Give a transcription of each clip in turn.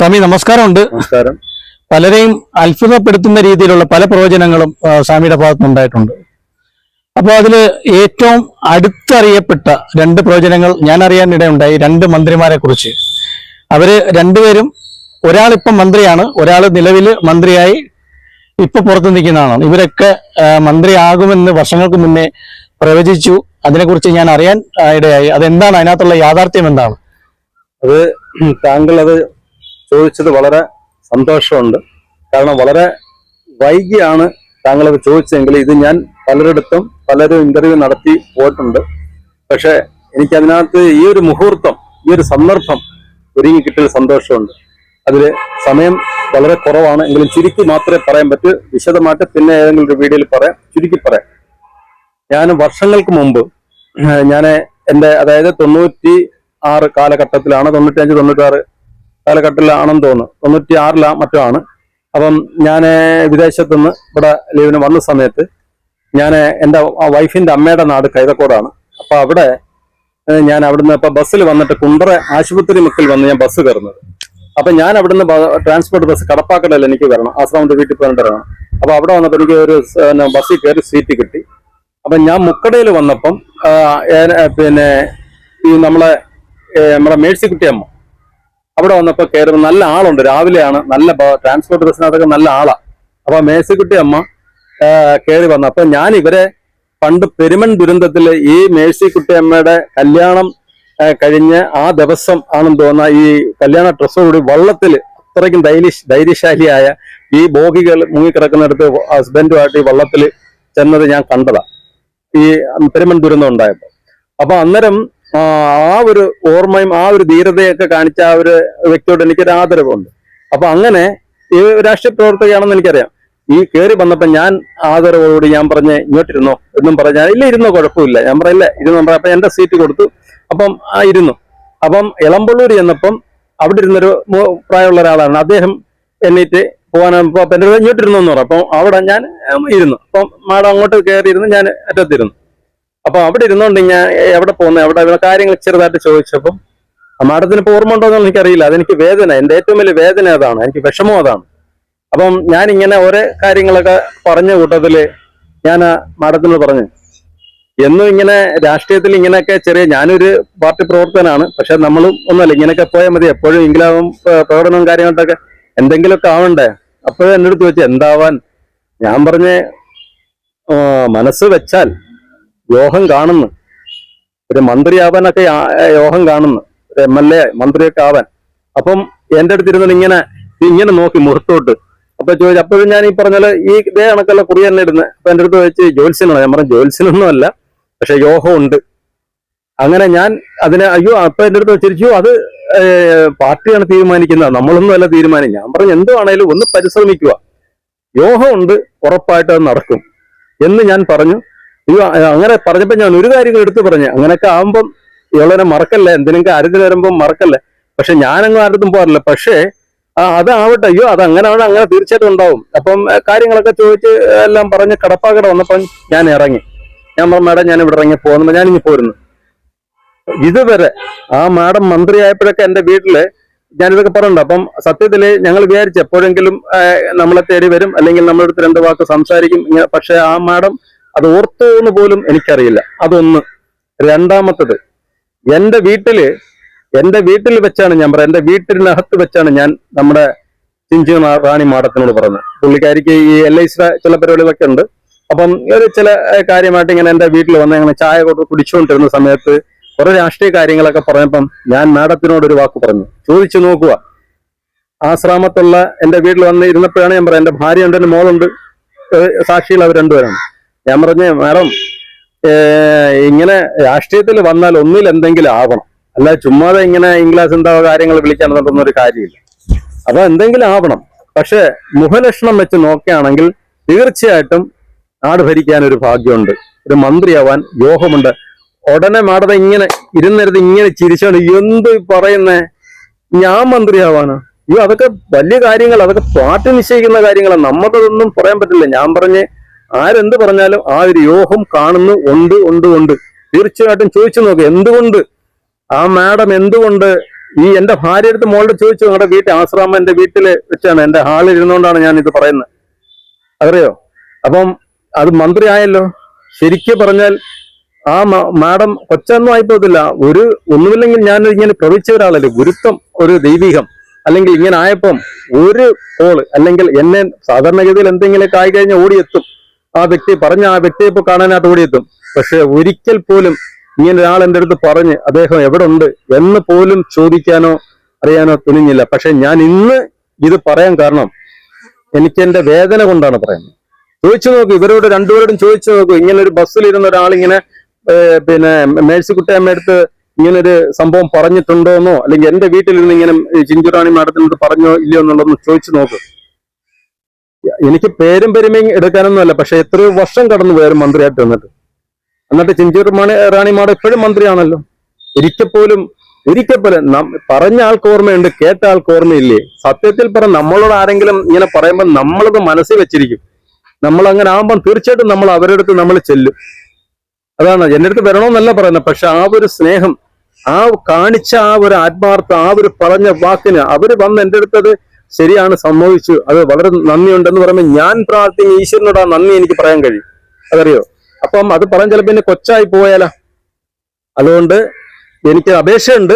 സ്വാമി നമസ്കാരമുണ്ട്. നമസ്കാരം. പലരെയും അത്ഭുതപ്പെടുത്തുന്ന രീതിയിലുള്ള പല പ്രവചനങ്ങളും സ്വാമിയുടെ ഭാഗത്തുനിന്നുണ്ടായിട്ടുണ്ട് അപ്പോൾ അതിൽ ഏറ്റവും അടുത്തറിയപ്പെട്ട രണ്ട് പ്രവചനങ്ങൾ ഞാൻ അറിയാൻ ഇടയുണ്ടായി രണ്ട് മന്ത്രിമാരെ കുറിച്ച് അവർ രണ്ടുപേരും ഒരാളിപ്പം മന്ത്രിയാണ് ഒരാൾ നിലവിൽ മന്ത്രിയായി ഇപ്പൊ പുറത്തു നിൽക്കുന്നതാണ്. ഇവരൊക്കെ മന്ത്രിയാകുമെന്ന് വർഷങ്ങൾക്ക് മുന്നേ പ്രവചിച്ചു. അതിനെക്കുറിച്ച് ഞാൻ അറിയാൻ ഇടയായി. അതെന്താണ്? അതിനകത്തുള്ള യാഥാർത്ഥ്യം എന്താണ്? അത് താങ്കൾ അത് ചോദിച്ചത് വളരെ സന്തോഷമുണ്ട്. കാരണം വളരെ വൈകിയാണ് താങ്കളത് ചോദിച്ചതെങ്കിൽ ഇത് ഞാൻ പലരിടത്തും പലരും ഇന്റർവ്യൂ നടത്തി പോയിട്ടുണ്ട്. പക്ഷെ എനിക്കതിനകത്ത് ഈ ഒരു മുഹൂർത്തം ഈ ഒരു സന്ദർഭം ഒരുങ്ങി കിട്ടിയ സന്തോഷമുണ്ട്. അതിൽ സമയം വളരെ കുറവാണ്. എങ്കിലും ചുരുക്കി മാത്രമേ പറയാൻ പറ്റൂ. വിശദമായിട്ട് പിന്നെ ഏതെങ്കിലും ഒരു വീഡിയോയിൽ പറയാം. ചുരുക്കി പറയാം. ഞാൻ വർഷങ്ങൾക്ക് മുമ്പ് ഞാൻ എന്റെ അതായത് തൊണ്ണൂറ്റി ആറ് കാലഘട്ടത്തിലാണ് തൊണ്ണൂറ്റി തൊണ്ണൂറ്റഞ്ച് തൊണ്ണൂറ്റാറ് കാലഘട്ടത്തിലാണെന്ന് തോന്നുന്നു. തൊണ്ണൂറ്റി ആറിലാ മറ്റോ ആണ്. അപ്പം ഞാൻ വിദേശത്തു നിന്ന് ഇവിടെ ലീവിന് വന്ന സമയത്ത് ഞാൻ എന്റെ വൈഫിന്റെ അമ്മയുടെ നാട് കൈതക്കോടാണ്. അപ്പോൾ അവിടെ ഞാൻ അവിടുന്ന് ഇപ്പം ബസ്സിൽ വന്നിട്ട് കുണ്ടറ ആശുപത്രി മുക്കിൽ വന്ന് ഞാൻ ബസ് കയറുന്നത്. അപ്പം ഞാൻ അവിടുന്ന് ട്രാൻസ്പോർട്ട് ബസ് കടപ്പാക്കടയിൽ എനിക്ക് വരണം. ആശ്രമത്തിന്റെ വീട്ടിൽ പോയിട്ട് വരണം. അപ്പൊ അവിടെ വന്നപ്പോൾ എനിക്ക് ഒരു ബസ്സിൽ കയറി സീറ്റ് കിട്ടി. അപ്പം ഞാൻ മുക്കടയിൽ വന്നപ്പം പിന്നെ ഈ നമ്മളെ നമ്മുടെ മേഴ്സിക്കുട്ടിയമ്മ അവിടെ വന്നപ്പോ കയറുമ്പോൾ നല്ല ആളുണ്ട്. രാവിലെയാണ് നല്ല ട്രാൻസ്പോർട്ട് ബസ്സിനകത്തൊക്കെ നല്ല ആളാ. അപ്പൊ മേഴ്സിക്കുട്ടി അമ്മ കയറി വന്നു. അപ്പൊ ഞാൻ ഇവരെ പണ്ട് പെരുമൺ ദുരന്തത്തിൽ ഈ മേഴ്സിക്കുട്ടി അമ്മയുടെ കല്യാണം കഴിഞ്ഞ് ആ ദിവസം ആണെന്ന് തോന്നുന്ന ഈ കല്യാണ ഡ്രസ്സോടുകൂടി വള്ളത്തിൽ അത്രയ്ക്കും ധൈര്യ ധൈര്യശാലിയായ ഈ ബോഗികൾ മുങ്ങിക്കിടക്കുന്നിടത്ത് ഹസ്ബൻഡുമായിട്ട് ഈ വള്ളത്തിൽ ചെന്നത് ഞാൻ കണ്ടതാണ് ഈ പെരുമൺ ദുരന്തം ഉണ്ടായപ്പോൾ അപ്പൊ അന്നേരം ആ ഒരു ഓർമ്മയും ആ ഒരു ധീരതയൊക്കെ കാണിച്ച ആ ഒരു വ്യക്തിയോട് എനിക്കൊരു ആദരവുണ്ട്. അപ്പൊ അങ്ങനെ ഈ രാഷ്ട്രീയ പ്രവർത്തകയാണെന്ന് എനിക്കറിയാം. ഈ കയറി വന്നപ്പോ ഞാൻ ആദരവോട് ഞാൻ പറഞ്ഞ് ഇങ്ങോട്ടിരുന്നോ എന്നും പറഞ്ഞാൽ ഇല്ല ഇരുന്നോ കുഴപ്പമില്ല. ഞാൻ പറയില്ല ഇരുന്നു അപ്പൊ എന്റെ സീറ്റ് കൊടുത്തു. അപ്പം ആ ഇരുന്നു. അപ്പം ഇളമ്പള്ളൂർ ചെന്നപ്പം അവിടെ ഇരുന്നൊരു പ്രായമുള്ള ഒരാളാണ്. അദ്ദേഹം എന്നിട്ട് പോകാനപ്പോ എന്റെ അടുത്ത് ഇങ്ങോട്ടിരുന്നു എന്ന് പറഞ്ഞു. അപ്പം അവിടെ ഞാൻ ഇരുന്നു. അപ്പം മാഡം അങ്ങോട്ട് കയറിയിരുന്നു ഞാൻ അറ്റത്തിരുന്നു. അപ്പൊ അവിടെ ഇരുന്നോണ്ട് ഞാൻ എവിടെ പോകുന്നത് എവിടെ കാര്യങ്ങൾ ചെറുതായിട്ട് ചോദിച്ചപ്പം മാഡത്തിന് ഇപ്പൊ ഓർമ്മ ഉണ്ടോ എന്ന് എനിക്കറിയില്ല. അതെനിക്ക് വേദന എന്റെ ഏറ്റവും വലിയ വേദന അതാണ്. എനിക്ക് വിഷമം അതാണ്. അപ്പം ഞാൻ ഇങ്ങനെ ഓരോ കാര്യങ്ങളൊക്കെ പറഞ്ഞ കൂട്ടത്തിൽ ഞാൻ മാഡത്തിനോട് പറഞ്ഞു എന്നും ഇങ്ങനെ രാഷ്ട്രീയത്തിൽ ഇങ്ങനെയൊക്കെ ചെറിയ ഞാനൊരു പാർട്ടി പ്രവർത്തകനാണ്. പക്ഷെ നമ്മളും ഒന്നുമല്ല ഇങ്ങനെയൊക്കെ പോയാൽ മതി. എപ്പോഴും ഇംഗ്ലാവും പ്രകടനവും കാര്യങ്ങളൊക്കെ എന്തെങ്കിലുമൊക്കെ ആവണ്ടേ? അപ്പോഴും എന്റെ അടുത്ത് ചോദിച്ചു എന്താവാൻ? ഞാൻ പറഞ്ഞ് മനസ്സ് വെച്ചാൽ യോഹം കാണുന്നു. ഒരു മന്ത്രിയാവാനൊക്കെ യോഗം കാണുന്നു. ഒരു എം എൽ എ മന്ത്രിയൊക്കെ ആവാൻ. അപ്പം എന്റെ അടുത്ത് ഇരുന്നത് ഇങ്ങനെ ഇങ്ങനെ നോക്കി മുഖത്തോട്ട്. അപ്പൊ ചോദിച്ചു അപ്പോഴും ഞാൻ ഈ പറഞ്ഞാൽ ഈ ഇതേ കണക്കല്ല കുറി തന്നെ ഇടുന്നത് അപ്പൊ എന്റെ അടുത്ത് ചോദിച്ച് ജോത്സ്യനാണ് ഞാൻ പറഞ്ഞു ജോത്സ്യനൊന്നും അല്ല പക്ഷെ യോഹം ഉണ്ട് അങ്ങനെ ഞാൻ അതിനെ അയ്യോ അപ്പൊ എന്റെ അടുത്ത് വെച്ചിരിച്ചു അത് പാർട്ടിയാണ് തീരുമാനിക്കുന്നത്. നമ്മളൊന്നും അല്ല തീരുമാനിക്കും ഞാൻ പറഞ്ഞു എന്തുവാണേലും ഒന്ന് പരിശ്രമിക്കുക. യോഗം ഉണ്ട് ഉറപ്പായിട്ട് അത് നടക്കും. എന്ന് ഞാൻ പറഞ്ഞു. അങ്ങനെ പറഞ്ഞപ്പോ ഞാൻ ഒരു കാര്യം എടുത്തു പറഞ്ഞു. അങ്ങനെയൊക്കെ ആവുമ്പം ഇവളെ മറക്കല്ലേ? എന്തിനൊക്കെ കാര്യത്തിൽ വരുമ്പം മറക്കല്ലേ? പക്ഷെ ഞാനങ്ങ് ആരുടെ പോകാറില്ല. പക്ഷേ അതാവട്ടെ അയ്യോ അത് അങ്ങനെ ആണ് അങ്ങനെ തീർച്ചയായിട്ടും ഉണ്ടാവും. അപ്പം കാര്യങ്ങളൊക്കെ ചോദിച്ച് എല്ലാം പറഞ്ഞ് കടപ്പാക്കട വന്നപ്പം ഞാൻ ഇറങ്ങി. ഞാൻ പറഞ്ഞു മാഡം ഞാൻ ഇവിടെ ഇറങ്ങി പോകുന്നു. ഞാൻ ഇനി പോരുന്നു. ഇതുവരെ ആ മാഡം മന്ത്രിയായപ്പോഴൊക്കെ എന്റെ വീട്ടിൽ ഞാനിതൊക്കെ പറഞ്ഞിട്ടുണ്ട്. അപ്പം സത്യത്തിൽ ഞങ്ങൾ വിചാരിച്ചു എപ്പോഴെങ്കിലും നമ്മളെ തേടി വരും. അല്ലെങ്കിൽ നമ്മളെടുത്ത് രണ്ട് വാക്ക് സംസാരിക്കും. പക്ഷെ ആ മാഡം അത് ഓർത്തോ എന്ന് പോലും എനിക്കറിയില്ല. അതൊന്ന്. രണ്ടാമത്തത് എന്റെ വീട്ടിൽ എന്റെ വീട്ടിൽ വെച്ചാണ് ഞാൻ പറയാം എന്റെ വീട്ടിനകത്ത് വെച്ചാണ് ഞാൻ നമ്മുടെ ചിഞ്ചു റാണി മാഡത്തിനോട് പറഞ്ഞത് പുള്ളിക്കാരിക്ക് ഈ എൽ ഐ സിയുടെ ചില പരിപാടികളൊക്കെ ഉണ്ട്. അപ്പം ഒരു ചില കാര്യമായിട്ട് ഇങ്ങനെ എന്റെ വീട്ടിൽ വന്ന് ഇങ്ങനെ ചായ കൊണ്ട് കുടിച്ചുകൊണ്ടിരുന്ന സമയത്ത് കുറെ രാഷ്ട്രീയ കാര്യങ്ങളൊക്കെ പറഞ്ഞപ്പം ഞാൻ മാഡത്തിനോട് ഒരു വാക്ക് പറഞ്ഞു. ചോദിച്ചു നോക്കുക. ആശ്രാമത്തുള്ള എന്റെ വീട്ടിൽ വന്ന് ഇരുന്നപ്പോഴാണ് ഞാൻ പറയാം എന്റെ ഭാര്യ എന്റെ മോളുണ്ട്. സാക്ഷിയിൽ അവർ രണ്ടുപേരാണ്. ഞാൻ പറഞ്ഞ മാഡം ഇങ്ങനെ രാഷ്ട്രീയത്തിൽ വന്നാൽ ഒന്നിൽ എന്തെങ്കിലും ആവണം. അല്ല ചുമ്മാതെ ഇങ്ങനെ ഇംഗ്ലാസ് എന്താ കാര്യങ്ങൾ വിളിക്കാൻ നടത്തുന്ന ഒരു കാര്യമില്ല. അപ്പൊ എന്തെങ്കിലും ആവണം. പക്ഷെ മുഖലക്ഷണം വെച്ച് നോക്കുകയാണെങ്കിൽ തീർച്ചയായിട്ടും നാട് ഭരിക്കാൻ ഒരു ഭാഗ്യമുണ്ട്. ഒരു മന്ത്രിയാവാൻ യോഗമുണ്ട് ഉടനെ മാടത ഇങ്ങനെ ഇരുന്നരുത് ഇങ്ങനെ ചിരിച്ചോണ്ട് എന്ത് പറയുന്നേ? ഞാൻ മന്ത്രിയാവാനോ? അയ്യോ അതൊക്കെ വലിയ കാര്യങ്ങൾ അതൊക്കെ പാർട്ടി നിശ്ചയിക്കുന്ന കാര്യങ്ങളാണ് നമുക്കതൊന്നും പറയാൻ പറ്റില്ല. ഞാൻ പറഞ്ഞ് ആരെന്ത് പറഞ്ഞാലും ആ ഒരു യോഹം കാണുന്നു ഉണ്ട് ഉണ്ട് ഉണ്ട്. തീർച്ചയായിട്ടും ചോദിച്ചു നോക്ക് എന്തുകൊണ്ട്? ആ മാഡം എന്തുകൊണ്ട് ഈ എന്റെ ഭാര്യ അടുത്ത് മോളുടെ ചോദിച്ചു നിങ്ങളുടെ വീട്ടിൽ ആശ്രാമം എന്റെ വീട്ടിൽ വെച്ചാണ് എന്റെ ഹാളിൽ ഇരുന്നുകൊണ്ടാണ് ഞാൻ ഇത് പറയുന്നത്. അറിയോ? അപ്പം അത് മന്ത്രി ആയല്ലോ ശരിക്കും പറഞ്ഞാൽ ആ മാഡം കൊച്ചൊന്നും ആയിപ്പോത്തില്ല ഒരു ഒന്നുമില്ലെങ്കിൽ ഞാൻ ഇങ്ങനെ പ്രവചിച്ച ഒരാളല്ലേ. ഗുരുത്വം ഒരു ദൈവികം. അല്ലെങ്കിൽ ഇങ്ങനെ ആയപ്പം ഒരു കോൾ അല്ലെങ്കിൽ എന്നെ സാധാരണഗതിയിൽ എന്തെങ്കിലും ആയി കഴിഞ്ഞാൽ ഓടിയെത്തും. ആ വ്യക്തി പറഞ്ഞ ആ വ്യക്തിയെ ഇപ്പൊ കാണാനായിട്ട് ഓടിയെത്തും പക്ഷെ ഒരിക്കൽ പോലും ഇങ്ങനെ ഒരാൾ എന്റെ അടുത്ത് പറഞ്ഞ് അദ്ദേഹം എവിടെ ഉണ്ട് എന്ന് പോലും ചോദിക്കാനോ അറിയാനോ തുനിഞ്ഞില്ല. പക്ഷെ ഞാൻ ഇന്ന് ഇത് പറയാൻ കാരണം എനിക്ക് എന്റെ വേദന കൊണ്ടാണ് പറയുന്നത്. ചോദിച്ചു നോക്കൂ ഇവരോട് രണ്ടുപേരോടും ചോദിച്ചു നോക്കൂ. ഇങ്ങനെ ഒരു ബസ്സിലിരുന്ന ഒരാൾ ഇങ്ങനെ പിന്നെ മേഴ്സിക്കുട്ടിയമ്മയടുത്ത് ഇങ്ങനൊരു സംഭവം പറഞ്ഞിട്ടുണ്ടോ പറഞ്ഞിട്ടുണ്ടോന്നോ? അല്ലെങ്കിൽ എന്റെ വീട്ടിലിരുന്ന് ഇങ്ങനെ ചിഞ്ചുറാണി മാഡത്തിനോട് പറഞ്ഞോ ഇല്ലയോ എന്നുള്ളതൊന്ന് ചോദിച്ചു നോക്ക്. എനിക്ക് പേരും പെരുമയും എടുക്കാനൊന്നുമല്ല പക്ഷെ എത്രയോ വർഷം കടന്നു പോയാലും മന്ത്രിയായിട്ട് വന്നിട്ട്. എന്നിട്ട് ചിഞ്ചുറാണി റാണി റാണിമാട് ഇപ്പോഴും മന്ത്രിയാണല്ലോ. ഒരിക്കൽ പോലും ഒരിക്കൽ പോലും പറഞ്ഞ ആൾക്ക് ഓർമ്മയുണ്ട് കേട്ട ആൾക്ക് ഓർമ്മയില്ലേ? സത്യത്തിൽ പറ നമ്മളോട് ആരെങ്കിലും ഇങ്ങനെ പറയുമ്പോൾ നമ്മളത് മനസ്സിൽ വെച്ചിരിക്കും. നമ്മൾ അങ്ങനെ ആകുമ്പോൾ തീർച്ചയായിട്ടും നമ്മൾ അവരുടെ അടുത്ത് നമ്മൾ ചെല്ലും. അതാണ് എന്റെ അടുത്ത് വരണമെന്നല്ല പറയുന്നത് പക്ഷെ ആ ഒരു സ്നേഹം ആ കാണിച്ച ആ ഒരു ആത്മാർത്ഥം ആ ഒരു പറഞ്ഞ വാക്കിന് അവർ വന്ന് എന്റെ അടുത്തത് ശരിയാണ് സംഭവിച്ചു അത് വളരെ നന്ദിയുണ്ടെന്ന് പറയുമ്പോൾ ഞാൻ പ്രാർത്ഥിക്കും ഈശ്വരനോട് ആ നന്ദി എനിക്ക് പറയാൻ കഴിയും. അതറിയോ? അപ്പം അത് പറയാൻ ചിലപ്പോൾ എന്നെ കൊച്ചായി പോയാലോ. അതുകൊണ്ട് എനിക്ക് അപേക്ഷയുണ്ട്.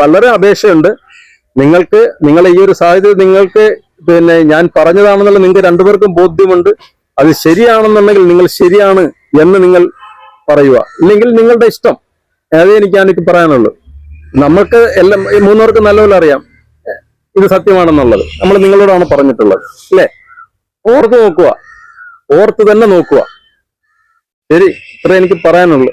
വളരെ അപേക്ഷയുണ്ട്. നിങ്ങൾക്ക് നിങ്ങളെ ഈ ഒരു സാഹചര്യം നിങ്ങൾക്ക് പിന്നെ ഞാൻ പറഞ്ഞതാണെന്നുള്ള നിങ്ങൾക്ക് രണ്ടുപേർക്കും ബോധ്യമുണ്ട്. അത് ശരിയാണെന്നുണ്ടെങ്കിൽ നിങ്ങൾ ശരിയാണ് എന്ന് നിങ്ങൾ പറയുക. ഇല്ലെങ്കിൽ നിങ്ങളുടെ ഇഷ്ടം. അതേ എനിക്കാണ് എനിക്ക് പറയാനുള്ളൂ. നമുക്ക് എല്ലാം മൂന്നുപേർക്ക് നല്ലപോലെ അറിയാം. ഇത് സത്യമാണെന്നുള്ളത്. നമ്മൾ നിങ്ങളോടാണ് പറഞ്ഞിട്ടുള്ളത്. അല്ലേ? ഓർത്ത് നോക്കുക. ഓർത്ത് തന്നെ നോക്കുക. ശരി? ഇത്ര എനിക്ക് പറയാനുള്ളൂ.